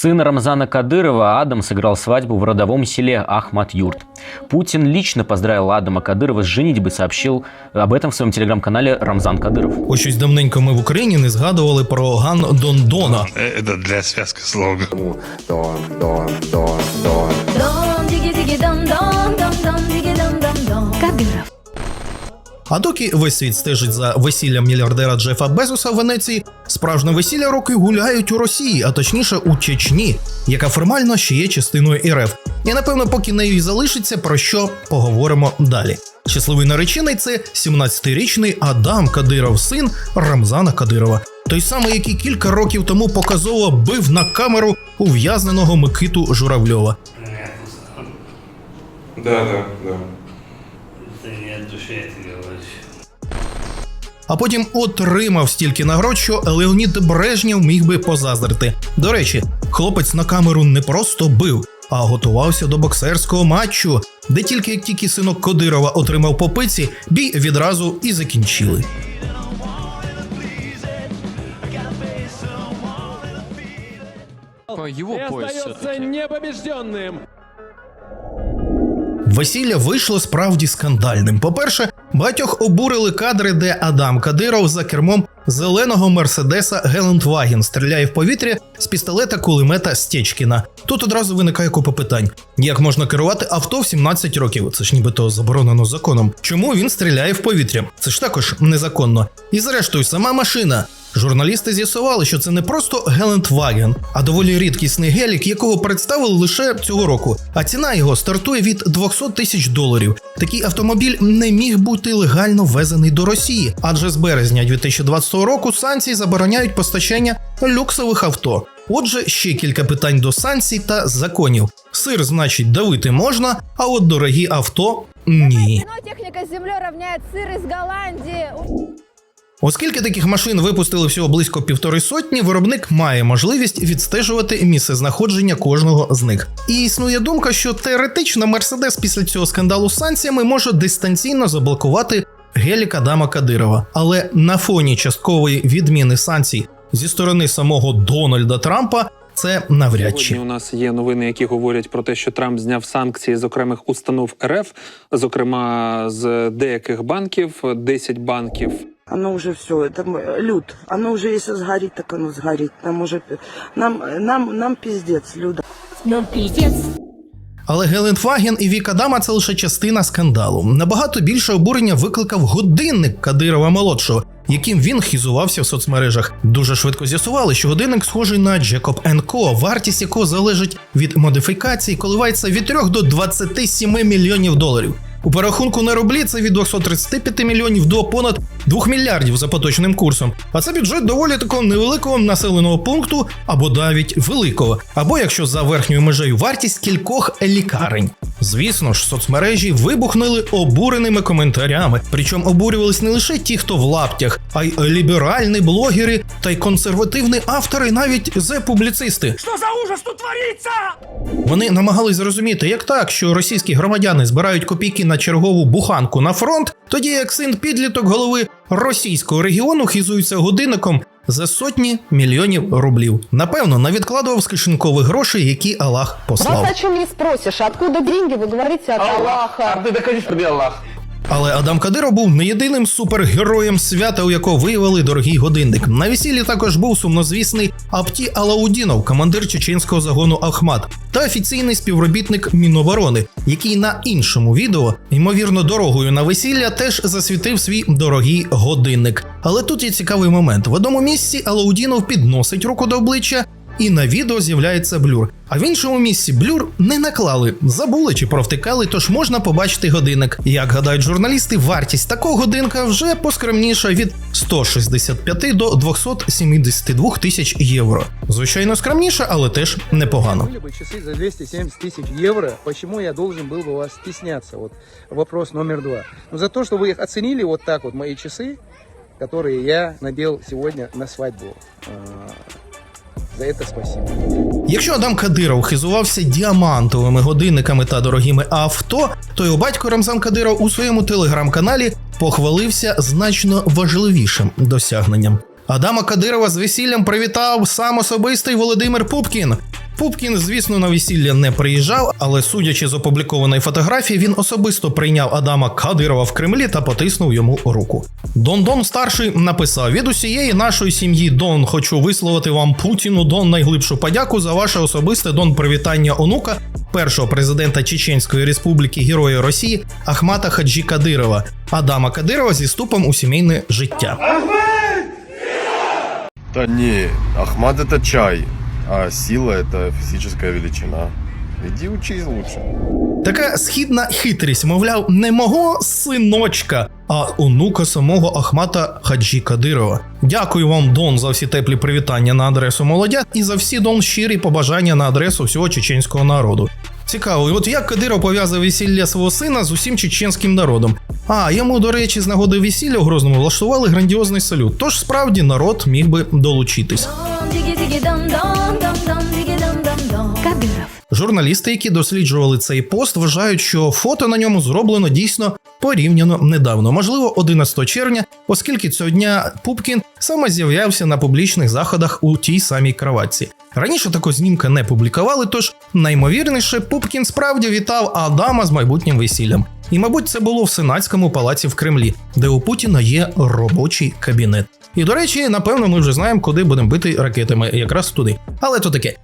Сын Рамзана Кадырова Адам сыграл свадьбу в родовом селе Ахмат-Юрт. Путин лично поздравил Адама Кадырова с женитьбой, сообщил об этом в своем телеграм-канале Рамзан Кадыров. Ось щось давненько ми в Україні не згадували про Ган Дондона. Это для связки слога. Дон, дон, дон, дон. Дон, дон, дон, дон, дон. А доки весь світ стежить за весіллям мільярдера Джефа Безоса в Венеції, справжнє весілля роки гуляють у Росії, а точніше у Чечні, яка формально ще є частиною РФ. І напевно, поки нею і залишиться, про що поговоримо далі. Щасливий наречений це 17-річний Адам Кадиров, син Рамзана Кадирова. Той самий, який кілька років тому показово бив на камеру ув'язненого Микиту Журавльова. Да, да, да. Это не от души это говоришь. а потім отримав стільки нагород, що Леонід Брежнєв міг би позаздрити. До речі, хлопець на камеру не просто бив, а готувався до боксерського матчу, де тільки як тільки синок Кодирова отримав по пиці, бій відразу і закінчили. Его и пояс остается все-таки. непобежденным. Весілля вийшло справді скандальним. По-перше, багатьох обурили кадри, де Адам Кадиров за кермом зеленого мерседеса Гелендваген стріляє в повітря з пістолета кулемета Стечкіна. Тут одразу виникає купа питань: як можна керувати авто в 17 років? Це ж нібито заборонено законом. Чому він стріляє в повітря? Це ж також незаконно. І зрештою, сама машина. Журналісти з'ясували, що це не просто Гелендваген, а доволі рідкісний гелік, якого представили лише цього року. А ціна його стартує від 200 тисяч доларів. Такий автомобіль не міг бути легально ввезений до Росії, адже з березня 2020 року санкції забороняють постачання люксових авто. Отже, ще кілька питань до санкцій та законів. Сир, значить, давити можна, а от дорогі авто ні. Но техника с землей равняет сыр из Голландии. Оскільки таких машин випустили всього близько півтори сотні, виробник має можливість відстежувати місце знаходження кожного з них. І існує думка, що теоретично Мерседес після цього скандалу з санкціями може дистанційно заблокувати гелік Адама Кадирова. Але на фоні часткової відміни санкцій зі сторони самого Дональда Трампа це навряд чи. Сьогодні у нас є новини, які говорять про те, що Трамп зняв санкції з окремих установ РФ, зокрема з деяких банків, 10 банків. Оно уже все, это м- люд. Оно уже если сгорит, так оно сгорит. Нам уже нам нам нам пиздец, люда. Ну, пиздец. Але Гелендваген і Вік Адама це лише частина скандалу. Набагато більше обурення викликав годинник Кадирова молодшого, яким він хізувався в соцмережах. Дуже швидко з'ясували, що годинник схожий на Jacob Co, вартість якого залежить від модифікації, коливається від 3 до 27 мільйонів доларів. У перерахунку на рублі це від 235 мільйонів до понад 2 мільярдів за поточним курсом. А це бюджет доволі такого невеликого населеного пункту або навіть великого, або якщо за верхньою межею вартість кількох лікарень. Звісно ж, соцмережі вибухнули обуреними коментарями. Причому обурювались не лише ті, хто в лаптях, а й ліберальні блогери та й консервативні автори, навіть зе публіцисти. Що за ужас тут твориться? Вони намагались зрозуміти, як так, що російські громадяни збирають копійки на чергову буханку на фронт, тоді як син підліток голови російського регіону хізується годинником за сотні мільйонів рублів. Напевно, навідкладував з кишенькових грошей, які Аллах послав. Вас о чем не спросишь. Откуда деньги? Вы говорите от Аллаха. ты докажи, что ты Аллах. Але Адам Кадиров був не єдиним супергероєм свята, у якого виявили дорогий годинник. На весіллі також був сумнозвісний Апті Алаудінов, командир чеченського загону Ахмат, та офіційний співробітник Міноборони, який на іншому відео, ймовірно, дорогою на весілля, теж засвітив свій дорогий годинник. Але тут є цікавий момент: в одному місці Алаудінов підносить руку до обличчя І на відео з'являється блюр. А в іншому місці блюр не наклали, забули чи провтикали, тож можна побачити годинник. Як гадають журналісти, вартість такого годинка вже поскромніша від 165 до 272 тисяч євро. Звичайно, скромніша, але теж непогано. Были бы часы за 270 тысяч евро, почему я должен был бы вас стесняться? Вот вопрос номер два. Ну, за то, что вы их оценили вот так вот, мои часы, которые я надел сегодня на свадьбу. За це спасибо. Якщо Адам Кадиров хизувався діамантовими годинниками та дорогими авто, то його батько Рамзан Кадиров у своєму телеграм-каналі похвалився значно важливішим досягненням. Адама Кадирова з весіллям привітав сам особистий Володимир Пупкін. Пупкін, звісно, на весілля не приїжджав, але судячи з опублікованої фотографії, він особисто прийняв Адама Кадирова в Кремлі та потиснув йому руку. Дон Дон старший написав: від усієї нашої сім'ї Дон хочу висловити вам Путіну Дон найглибшу подяку за ваше особисте Дон привітання онука першого президента Чеченської Республіки Героя Росії Ахмата Хаджі Кадирова, Адама Кадирова зі ступом у сімейне життя. Да не, Ахмад это чай, а сила это физическая величина. Иди учись лучше. Така східна хитрість, мовляв, не мого синочка, а онука самого Ахмата Хаджі Кадирова. Дякую вам, Дон, за всі теплі привітання на адресу молодят і за всі Дон щирі побажання на адресу всього чеченського народу. Цікаво, от як Кадиров пов'язав весілля свого сина з усім чеченським народом. А йому, до речі, з нагоди весілля у Грозному влаштували грандіозний салют. Тож справді народ міг би долучитись. Журналісти, які досліджували цей пост, вважають, що фото на ньому зроблено дійсно порівняно недавно, можливо, 11 червня, оскільки цього дня Пупкін саме з'являвся на публічних заходах у тій самій кроватці. Раніше такого знімка не публікували, тож наймовірніше Пупкін справді вітав Адама з майбутнім весіллям. І, мабуть, це було в Сенатському палаці в Кремлі, де у Путіна є робочий кабінет. І до речі, напевно, ми вже знаємо, куди будемо бити ракетами, якраз туди. Але то таке.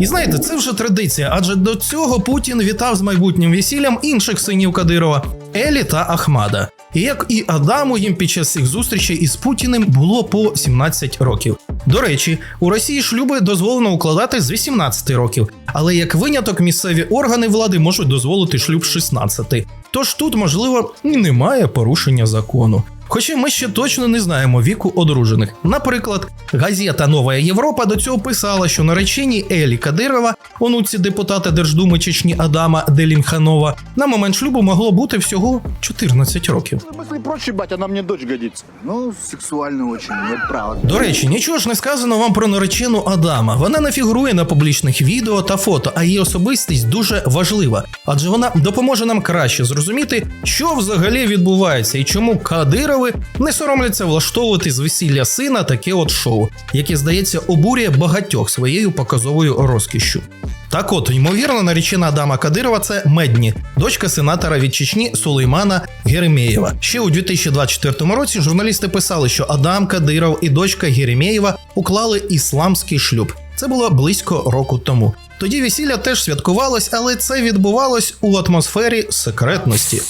І знаєте, це вже традиція, адже до цього Путін вітав з майбутнім весіллям інших синів Кадирова Елі та Ахмада. І як і Адаму, їм під час цих зустрічей із Путіним було по 17 років. До речі, у Росії шлюби дозволено укладати з 18 років, але як виняток місцеві органи влади можуть дозволити шлюб з 16. Тож тут, можливо, і немає порушення закону. Хоча ми ще точно не знаємо віку одружених. Наприклад, газета Нова Європа до цього писала, що нареченій Елі Кадирова, онуці депутата Держдуми Чечні Адама Делімханова, на момент шлюбу могло бути всього 14 років. Прочь, батя, нам мне дочь годится. Ну, сексуально очень, правда. До речі, нічого ж не сказано вам про наречену Адама. Вона не фігурує на публічних відео та фото, а її особистість дуже важлива, адже вона допоможе нам краще зрозуміти, що взагалі відбувається і чому Кадирови не соромляться влаштовувати з весілля сина таке от шоу, яке здається обурює багатьох своєю показовою розкішшю. Так от, ймовірно, наречена Адама Кадирова це Медні, дочка сенатора від Чечні Сулеймана Геремєєва. Ще у 2024 році журналісти писали, що Адам Кадиров і дочка Геремєєва уклали ісламський шлюб. Це було близько року тому. Тоді весілля теж святкувалось, але це відбувалось у атмосфері секретності.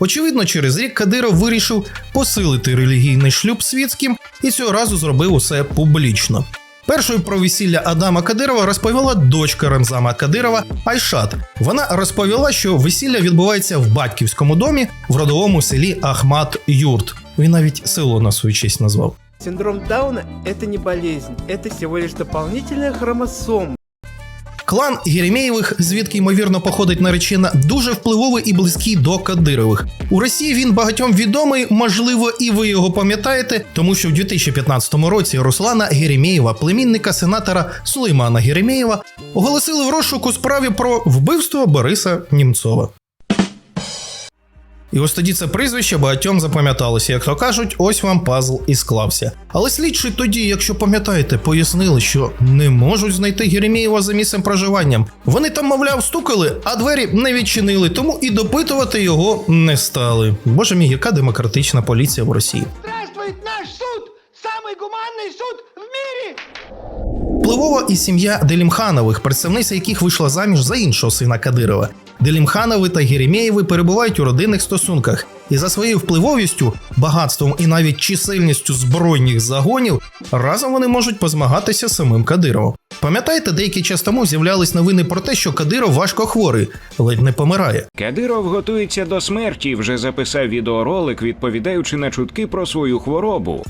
Очевидно, через рік Кадиров вирішив посилити релігійний шлюб світським і цього разу зробив усе публічно. Першою про весілля Адама Кадирова розповіла дочка Рамзама Кадирова Айшат. Вона розповіла, що весілля відбувається в батьківському домі в родовому селі Ахмат Юрт. Він навіть село на свою честь назвав. Синдром Дауна – это не болезнь, это всего лишь дополнительная хромосома. Клан Єремєєвих, звідки ймовірно походить наречена, дуже впливовий і близький до Кадирових. У Росії він багатьом відомий, можливо, і ви його пам'ятаєте, тому що в 2015 році Руслана Єремєєва, племінника сенатора Сулеймана Єремєєва, оголосили в розшук у справі про вбивство Бориса Німцова. І ось тоді це прізвище багатьом запам'яталося, як то кажуть, ось вам пазл і склався. Але слідчі тоді, якщо пам'ятаєте, пояснили, що не можуть знайти Геремєєва за місцем проживанням. Вони там, мовляв, стукали, а двері не відчинили, тому і допитувати його не стали. Боже мій, яка демократична поліція в Росії. Впливова і сім'я Делімханових, представниця яких вийшла заміж за іншого сина Кадирова. Делімханови та Геремєєви перебувають у родинних стосунках, і за своєю впливовістю, багатством і навіть чисельністю збройних загонів разом вони можуть позмагатися з самим Кадировом. Пам'ятаєте, деякий час тому з'являлись новини про те, що Кадиров важко хворий, ледь не помирає. Кадиров готується до смерті. Вже записав відеоролик, відповідаючи на чутки про свою хворобу.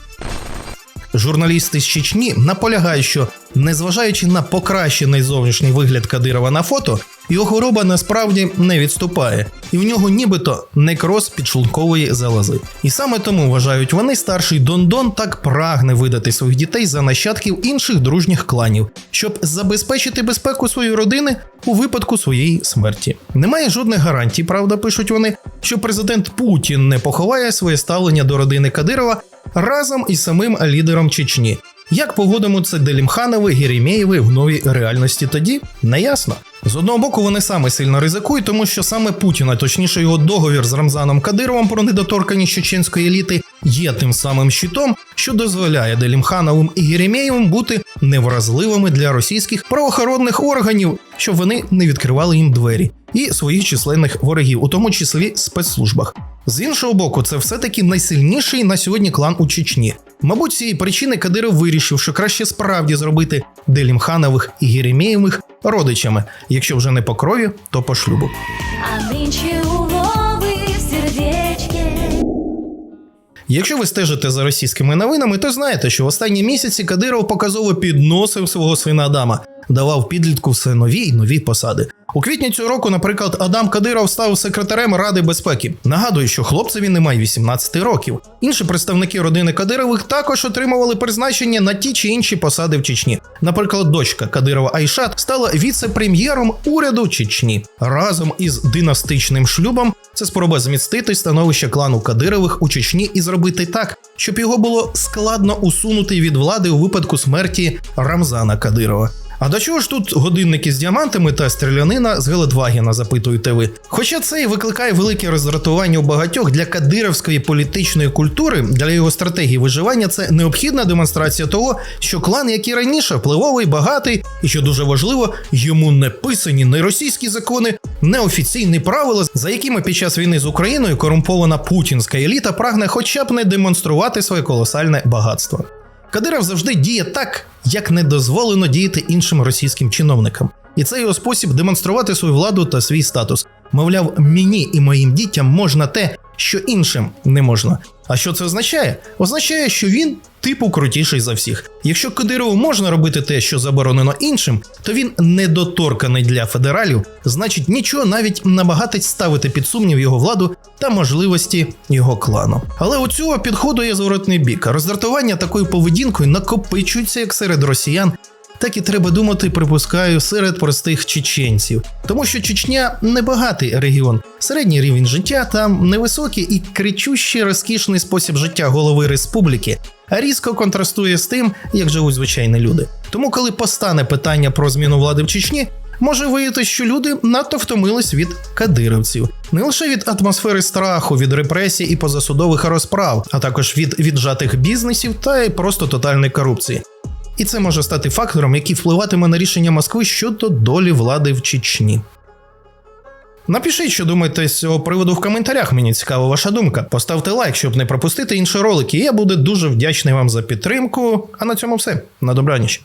Журналісти з Чечні наполягають, що незважаючи на покращений зовнішній вигляд Кадирова на фото, його хвороба насправді не відступає, і в нього нібито некроз підшлункової залози. І саме тому вважають вони, старший Дондон так прагне видати своїх дітей за нащадків інших дружніх кланів, щоб забезпечити безпеку своєї родини у випадку своєї смерті. Немає жодних гарантій, правда, пишуть вони, що президент Путін не поховає своє ставлення до родини Кадирова разом із самим лідером Чечні. Як погодимуться Делімханови, Герімєєви в новій реальності тоді, не ясно. З одного боку, вони саме сильно ризикують, тому що саме Путіна, точніше його договір з Рамзаном Кадировим про недоторканність чеченської еліти, є тим самим щитом, що дозволяє Делімхановим і Герімєєвим бути невразливими для російських правоохоронних органів, щоб вони не відкривали їм двері, і своїх численних ворогів, у тому числі спецслужбах. З іншого боку, це все-таки найсильніший на сьогодні клан у Чечні. Мабуть, цієї причини Кадиров вирішив, що краще справді зробити Делімханових і Єремєєвих родичами, якщо вже не по крові, то по шлюбу. А нынче у Вовы в сердечке Якщо ви стежите за російськими новинами, то знаєте, що в останні місяці Кадиров показово підносив свого сина Адама, давав підлітку все нові й нові посади. У квітні цього року, наприклад, Адам Кадиров став секретарем Ради безпеки. Нагадую, що хлопцеві немає 18 років. Інші представники родини Кадирових також отримували призначення на ті чи інші посади в Чечні. Наприклад, дочка Кадирова Айшат стала віце-прем'єром уряду Чечні разом із династичним шлюбом. Це спроба змістити становище клану Кадирових у Чечні і зробити так, щоб його було складно усунути від влади у випадку смерті Рамзана Кадирова. А до чого ж тут годинники з діамантами та стрілянина з Гелендвагена, запитуєте ви? Хоча це і викликає велике роздратування у багатьох для кадировської політичної культури, для його стратегії виживання, це необхідна демонстрація того, що клан, як і раніше, впливовий, багатий, і що дуже важливо, йому не писані не російські закони, не офіційні правила, за якими під час війни з Україною корумпована путінська еліта прагне хоча б не демонструвати своє колосальне багатство. Кадиров завжди діє так, як не дозволено діяти іншим російським чиновникам. І це його спосіб демонструвати свою владу та свій статус. Мовляв, мені і моїм дітям можна те, що іншим не можна. А що це означає? Означає, що він типу крутіший за всіх. Якщо Кадирову можна робити те, що заборонено іншим, то він недоторканий для федералів, значить нічого навіть намагатись ставити під сумнів його владу та можливості його клану. Але у цього підходу є зворотний бік. Роздратування такою поведінкою накопичується як серед росіян, так і треба думати, припускаю, серед простих чеченців. Тому що Чечня небагатий регіон, середній рівень життя там невисокий і кричущий розкішний спосіб життя голови республіки, різко контрастує з тим, як живуть звичайні люди. Тому, коли постане питання про зміну влади в Чечні, може виявити, що люди надто втомились від кадировців, не лише від атмосфери страху, від репресій і позасудових розправ, а також від віджатих бізнесів та й просто тотальної корупції. І це може стати фактором, який впливатиме на рішення Москви щодо долі влади в Чечні. Напишіть, що думаєте з цього приводу в коментарях. Мені цікава ваша думка. Поставте лайк, щоб не пропустити інші ролики. Я буду дуже вдячний вам за підтримку. А на цьому все. На добраніч.